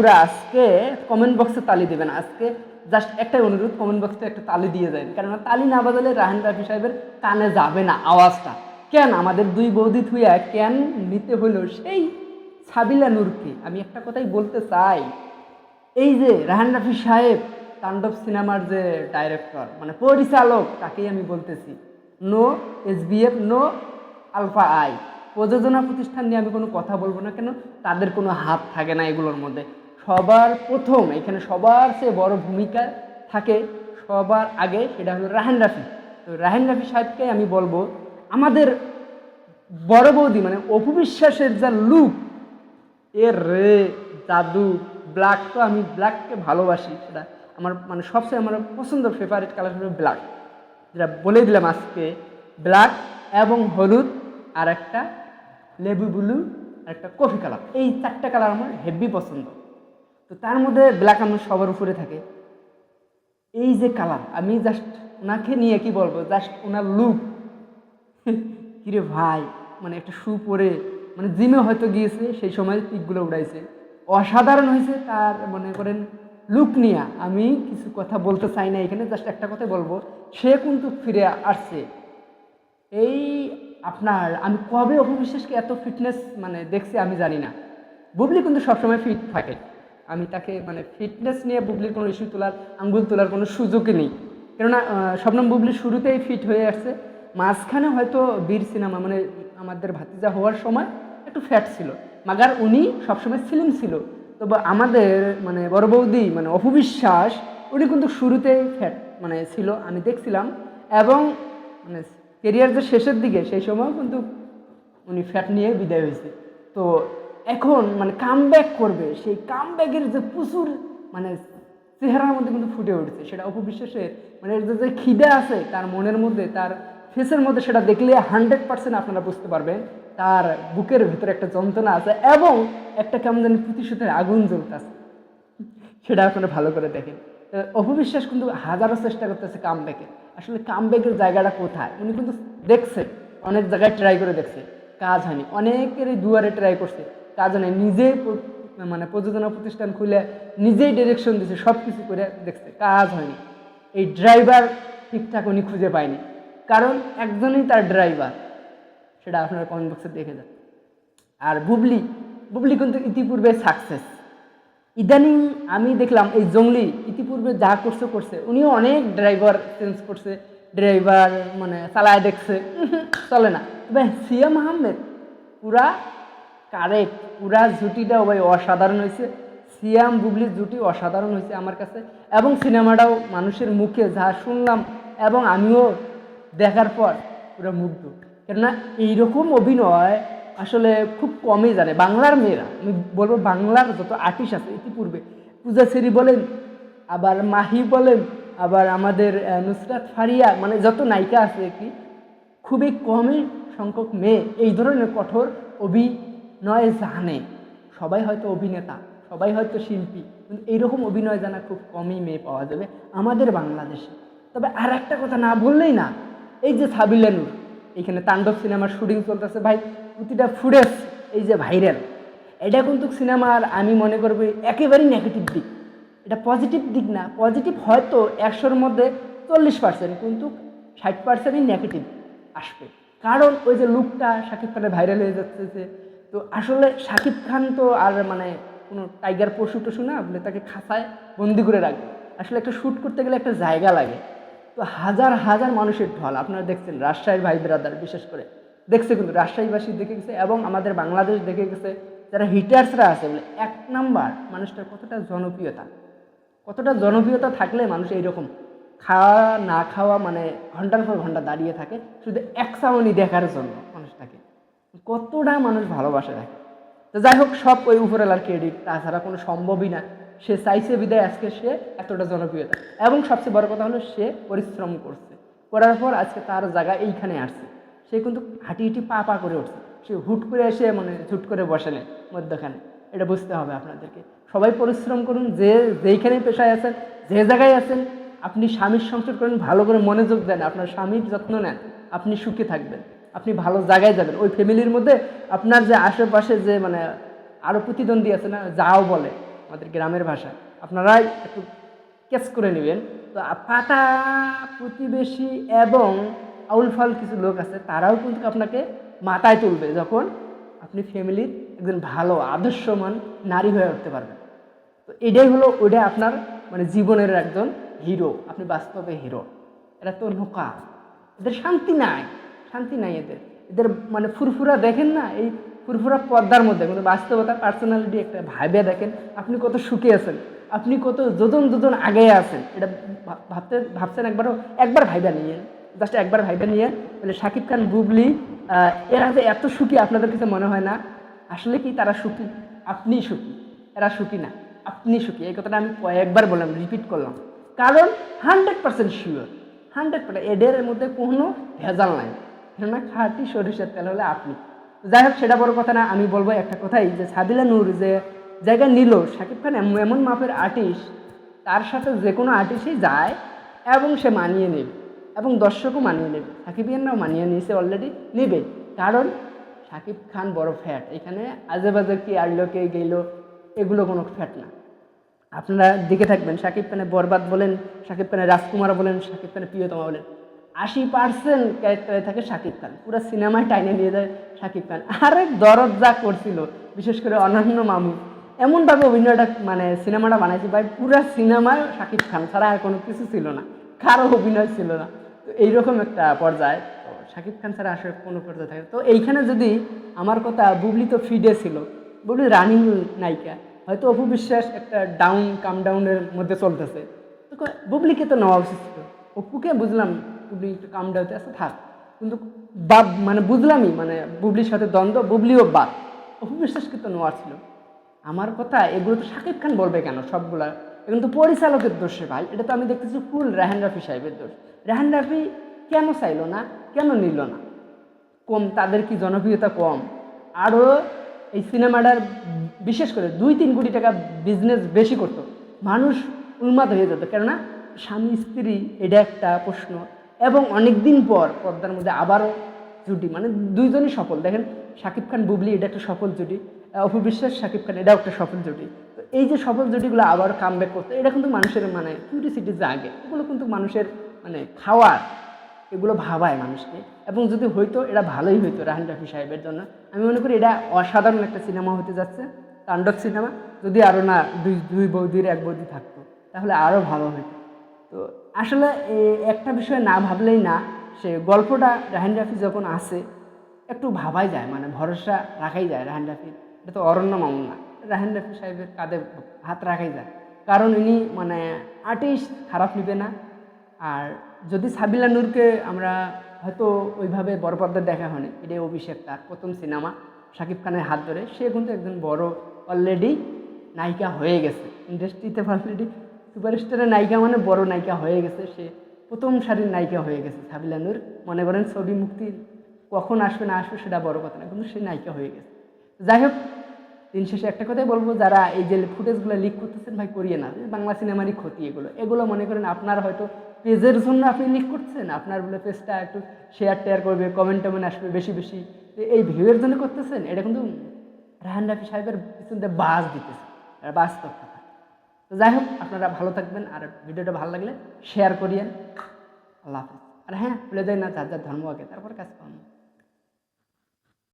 পুরা আজকে কমেন্ট বক্সে তালি দেবেন। আজকে জাস্ট একটাই অনুরোধ কমেন্ট বক্সে একটা তালি দিয়ে যায় কারণ তালি না বাজালে রাহান রাফি সাহেবের কানে যাবে না আওয়াজটা। কেন? আমাদের দুই বৌদি থুইয়া কেন নিতে হলো সেই সাবিলা নূরকে। আমি একটা কথাই বলতে চাই, এই যে রাহান রাফি সাহেব তাণ্ডব সিনেমার যে ডাইরেক্টর মানে পরিচালক, তাকেই আমি বলতেছি no SBF no alpha I প্রযোজনা প্রতিষ্ঠান নিয়ে আমি কোনো কথা বলব না, কেন? তাদের কোনো হাত থাকে না এগুলোর মধ্যে। সবার প্রথম, এখানে সবার চেয়ে বড় ভূমিকা থাকে সবার আগে, সেটা হলো রাহান রাফি। তো রাহান রাফি সাহেবকে আমি বলব, আমাদের বড় বৌদি মানে অপবিশ্বাসের যা লুক এর রে, জাদু ব্ল্যাক তো আমি ব্ল্যাককে ভালোবাসি, সেটা আমার মানে সবচেয়ে আমার পছন্দ ফেভারিট কালার হলো ব্ল্যাক যেটা বলে দিলাম আজকে ব্ল্যাক এবং হলুদ, আর একটা লেবু ব্লু আর একটা কফি কালার এই চারটা কালার আমার হেভি পছন্দ। তো তার মধ্যে ব্ল্যাক আমার সবার উপরে থাকে। এই যে কালার, আমি জাস্ট ওনাকে নিয়ে কি বলব জাস্ট ওনার লুক কিরে ভাই মানে একটা শু পরে মানে জিমে হয়তো গিয়েছে, সেই সময় পিকগুলো উড়াইছে। অসাধারণ হয়েছে তার, মনে করেন লুক নিয়ে। আমি কিছু কথা বলতে চাই না এখানে জাস্ট একটা কথাই বলব, সে কিন্তু ফিরে আসছে। এই আপনার, আমি কবে অপবিশ্বাসকে এত ফিটনেস মানে দেখছি আমি জানি না। বুবলি কিন্তু সবসময় ফিট থাকে। আমি তাকে মানে ফিটনেস নিয়ে বুবলির কোনো ইস্যু তোলার, আঙ্গুল তোলার কোনো সুযোগই নেই। কেননা শবনম বুবলি শুরুতেই ফিট হয়ে আসছে। মাঝখানে হয়তো বীর সিনেমা মানে আমাদের ভাতিজা হওয়ার সময় একটু ফ্যাট ছিল। মাগার উনি সবসময় স্লিম ছিল। তবে আমাদের মানে বড় বৌদি মানে অপবিশ্বাস, উনি কিন্তু শুরুতেই ফ্যাট মানে ছিল, আমি দেখছিলাম। এবং মানে কেরিয়ার যে শেষের দিকে, সেই সময় কিন্তু উনি ফ্যাট নিয়ে বিদায় হয়েছে। তো এখন মানে কামব্যাক করবে। সেই কাম কামব্যাকের যে প্রচুর মানে চেহারার মধ্যে কিন্তু ফুটে উঠছে। সেটা অপবিশ্বাসের মানে এর যে খিদে আছে, তার মনের মধ্যে, তার ফেসের মধ্যে সেটা দেখলে হান্ড্রেড পার্সেন্ট আপনারা বুঝতে পারবেন, তার বুকের ভিতরে একটা যন্ত্রণা আছে এবং একটা কেমন জানি প্রতিশোধের আগুন জ্বলতেছে। সেটা আপনারা ভালো করে দেখেন। অপবিশ্বাস কিন্তু হাজারো চেষ্টা করতেছে কাম কামব্যাকে আসলে কাম কামব্যাকের জায়গাটা কোথায়? উনি কিন্তু দেখছে, অনেক জায়গায় ট্রাই করে দেখছে, কাজ হয়নি। অনেকেরই দুয়ারে ট্রাই করছে। কাজ হয়নি নিজেই মানে প্রযোজনা প্রতিষ্ঠান খুলে নিজেই ডিরেকশন দিছে সব কিছু করে দেখছে, কাজ হয়নি। এই ড্রাইভার ঠিকঠাক উনি খুঁজে পায়নি। কারণ একজনই তার ড্রাইভার সেটা আপনারা কমেন্ট বক্সে দেখে যান। আর বুবলি বুবলি কিন্তু ইতিপূর্বে সাকসেস ইদানিং আমি দেখলাম এই জঙ্গলি ইতিপূর্বে যা করছে করছে, উনিও অনেক ড্রাইভার চেঞ্জ করছে ড্রাইভার মানে চালায় দেখছে। চলে না। সিয়াম আহমেদ পুরা কারেক্ট, পুরা জুটিটা ভাই অসাধারণ হয়েছে সিয়াম বুবলির জুটি অসাধারণ হয়েছে আমার কাছে। এবং সিনেমাটাও মানুষের মুখে যা শুনলাম এবং আমিও দেখার পর পুরো মুগ্ধ। কেননা এইরকম অভিনয় আসলে খুব কমই জানে। বাংলার মেয়েরা, আমি বলব বাংলার যত আর্টিস্ট আছে, ইতিপূর্বে পূজা সেরি বলেন, আবার মাহি বলেন, আবার আমাদের নুসরাত ফারিয়া মানে যত নায়িকা আছে কি, খুবই কমই সংখ্যক মেয়ে এই ধরনের কঠোর অভিনয় জানে। সবাই হয়তো অভিনেতা, সবাই হয়তো শিল্পী, কিন্তু এইরকম অভিনয় জানা খুব কমই মেয়ে পাওয়া যাবে আমাদের বাংলাদেশে। তবে আর একটা কথা না বললেই না, এই যে সাবিলা নূর এইখানে তাণ্ডব সিনেমার শুটিং চলতেছে, ভাই প্রতিটা ফুটেজ এই যে ভাইরাল। এটা কিন্তু সিনেমার আমি মনে করব একেবারেই নেগেটিভ দিক। এটা পজিটিভ দিক না পজিটিভ হয়তো একশোর মধ্যে চল্লিশ পার্সেন্ট কিন্তু ষাট পার্সেন্টই নেগেটিভ আসবে। কারণ ওই যে লুকটা শাকিব খানের ভাইরাল হয়ে যাচ্ছে যে তো আসলে শাকিব খান তো আর মানে কোনো টাইগার পশু টশু না, বলে তাকে খাঁচায় বন্দি করে রাখবে আসলে একটা শ্যুট করতে গেলে একটা জায়গা লাগে। তো হাজার হাজার মানুষের ঢল, আপনারা দেখছেন রাজশাহীর ভাই ব্রাদার বিশেষ করে। দেখছে কিন্তু রাজশাহীবাসী দেখে গেছে এবং আমাদের বাংলাদেশ দেখে গেছে, যারা হিটার্সরা আছে, বলে এক নাম্বার মানুষটার কতটা জনপ্রিয়তা। কতটা জনপ্রিয়তা থাকলে মানুষ এইরকম খাওয়া, না খাওয়া মানে ঘণ্টার পর ঘণ্টা দাঁড়িয়ে থাকে, শুধু এক সামনি দেখার জন্য। কতটা মানুষ ভালোবাসে থাকে তো যাই হোক, সব ওই উপরেলার ক্রেডিট তাছাড়া কোনো সম্ভবই না। সে চাইছে বিদায়, আজকে সে এতটা জনপ্রিয়তা। এবং সবচেয়ে বড় কথা হলো, সে পরিশ্রম করছে। করার পর আজকে তার জায়গা এইখানে আসছে। সে কিন্তু হাঁটি হাঁটি পা পা করে উঠছে। সে হুট করে এসে মানে ঝুট করে বসে নেই মধ্যখানে। এটা বুঝতে হবে আপনাদেরকে। সবাই পরিশ্রম করুন, যে যেইখানে পেশায় আছেন, যে জায়গায় আছেন, আপনি স্বামীর সংসার করেন, ভালো করে মনোযোগ দেন, আপনার স্বামীর যত্ন নেন, আপনি সুখে থাকবেন। আপনি ভালো জায়গায় যাবেন। ওই ফ্যামিলির মধ্যে আপনার যে আশেপাশে যে মানে আরও প্রতিদ্বন্দ্বী আছে না, যাও বলে আমাদের গ্রামের ভাষা আপনারাই একটু ক্যাচ করে নেবেন। তো পাতা প্রতিবেশী এবং আউলফাল কিছু লোক আছে, তারাও কিন্তু আপনাকে মাথায় তুলবে যখন আপনি ফ্যামিলির একজন ভালো, আদর্শমান নারী হয়ে উঠতে পারবেন। তো এটাই হলো, ওইটা আপনার মানে জীবনের একজন হিরো আপনি বাস্তবে হিরো এরা তো নোকা এদের শান্তি নাই। শান্তি নাই এদের। এদের মানে ফুরফুরা দেখেন না, এই ফুরফুরা পর্দার মধ্যে। কিন্তু বাস্তবতা পার্সোনালিটি একটা ভাইবে দেখেন, আপনি কত সুখে আছেন, আপনি কত যোজন যোজন আগে আছেন। এটা ভাবতে, ভাবছেন একবারও, একবার ভাইবা নিয়ে জাস্ট একবার ভাইবা নিয়ে বলে শাকিব খান, বুবলি এরা যে এত সুখী, আপনাদের কাছে মনে হয় না? আসলে কি তারা সুখী? আপনি সুখী। এরা সুখী না। আপনি সুখী। এই কথাটা আমি কয়েকবার বললাম রিপিট করলাম। কারণ hundred percent sure hundred percent এডের মধ্যে কোনো ভেজাল নাই। কেননা খাঁটি সরিষার তেল হলে আপনি। যাই হোক, সেটা বড় কথা না, আমি বলব একটা কথাই, যে সাবিলা নূর যে জায়গা নিল, শাকিব খান এমন মাপের আর্টিস্ট তার সাথে যে কোনো আর্টিস্টই যায় এবং সে মানিয়ে নেবে, এবং দর্শকও মানিয়ে নেবে, সাকিবিয়ানরাও মানিয়ে নিয়েছে অলরেডি নেবে। কারণ শাকিব খান বড় ফ্যাট এখানে আজে বাজে কি আড়লো কে গেল এগুলো কোনো ফ্যাট না। আপনারা দেখে থাকবেন, শাকিব খানের বরবাদ বলেন, শাকিব খানের রাজকুমার বলেন, শাকিব খানের প্রিয়তমা বলেন। আশি পার্সেন্ট ক্যারেক্টারে থাকে শাকিব খান। পুরো সিনেমায় টাইনে নিয়ে যায় শাকিব খান। আরেক দরদ যা করছিল, বিশেষ করে অনন্য মামু, এমনভাবে অভিনয়টা মানে সিনেমাটা বানাইছে। ভাই, পুরো সিনেমায় শাকিব খান ছাড়া আর কোনো কিছু ছিল না। কারও অভিনয় ছিল না। তো এইরকম একটা পর্যায়ে। তো শাকিব খান ছাড়া আসলে কোনো পর্যায়ে থাকে তো এইখানে যদি আমার কথা বুবলি তো ফিডে ছিল। বুবলি রানিং নায়িকা। হয়তো অপু বিশ্বাস একটা ডাউন কাম ডাউনের মধ্যে চলতেছে। তো বুবলিকে তো নেওয়া উচিত ছিল। অপুকে বুঝলাম বুবলি একটু কাম ডাউতে থাক। কিন্তু বাপ মানে বুঝলামই মানে বুবলির সাথে দ্বন্দ্ব, বুবলিও বাপ অপু বিশ্বাসকে তো নেওয়া ছিল। আমার কথা, এগুলো তো শাকিব খান বলবে কেন সবগুলা? এগুলো তো পরিচালকের দোষে ভাই। এটা তো আমি দেখতেছি ফুল রাহান রাফি সাহেবের দোষ। রাহান রাফি কেন চাইলো না? কেন নিল না? কম, তাদের কি জনপ্রিয়তা কম? আরও এই সিনেমাটার বিশেষ করে দুই তিন কোটি টাকা বিজনেস বেশি করতো। মানুষ উন্মাদ হয়ে যেত। কেননা, স্বামী স্ত্রী, এটা একটা প্রশ্ন। এবং অনেক দিন পর পর্দার মধ্যে আবারও জুটি। মানে দুইজনই সফল। দেখেন, শাকিব খান, বুবলি, এটা একটা সফল জুটি। অপু বিশ্বাস, শাকিব খান, এটাও একটা সফল জুটি। তো এই যে সফল জুটিগুলো আবার কাম ব্যাক করতে এটা কিন্তু মানুষের মানে কিউরিসিটি জাগে। এগুলো কিন্তু মানুষের মানে খাওয়ার, এগুলো ভাবায় মানুষকে। এবং যদি হইতো, এটা ভালোই হইতো রাহান রাফি সাহেবের জন্য। আমি মনে করি এটা অসাধারণ একটা সিনেমা হতে যাচ্ছে, তাণ্ডব সিনেমা যদি আরও না দুই দুই বৌদির, এক বৌদি থাকতো, তাহলে আরও ভালো হইতো। তো আসলে একটা বিষয় না ভাবলেই না, সে গল্পটা রাহান রাফি যখন আসে একটু ভাবাই যায় মানে ভরসা রাখাই যায় রাহান রাফির এটা তো অরণ্য মামুন না রাহান রাফি সাহেবের কাঁধে হাত রাখাই যায়। কারণ ইনি মানে আর্টিস্ট খারাপ নিবে না। আর যদি সাবিলা নূরকে আমরা হয়তো ওইভাবে বড় দেখা হয়নি, এটাই অভিষেক তার প্রথম সিনেমা, শাকিব খানের হাত ধরে। সে কিন্তু একজন বড় অলরেডি নায়িকা হয়ে গেছে। ইন্ডাস্ট্রিতে অলরেডি সুপারস্টারের নায়িকা মানে বড় নায়িকা হয়ে গেছে। সে প্রথম সারির নায়িকা হয়ে গেছে সাবিলা নূর। মনে করেন ছবি মুক্তি কখন আসবে না আসবে সেটা বড় কথা না, কিন্তু সে নায়িকা হয়ে গেছে। যাই হোক, দিন শেষে একটা কথাই বলব, যারা এই যে ফুটেজগুলো লিক করতেছেন ভাই, করিয়ে না বাংলা সিনেমারই ক্ষতি এগুলো। এগুলো মনে করেন আপনার হয়তো পেজের জন্য আপনি লিক করছেন, আপনার বলে পেজটা একটু শেয়ার টেয়ার করবে কমেন্ট টমেন্ট আসবে বেশি বেশি। এই ভিউয়ের জন্য করতেছেন, এটা কিন্তু রাহান রাফি সাহেবের পিছন দিয়ে বাস দিতেছে বাস্তব কথা তো যাই হোক, আপনারা ভালো থাকবেন আর ভিডিওটা ভালো লাগলে শেয়ার করিয়েন। আল্লাহ হাফেজ। আর হ্যাঁ ভুলে যাই না, যার যার ধর্ম আগে, তারপর কাজ করুন।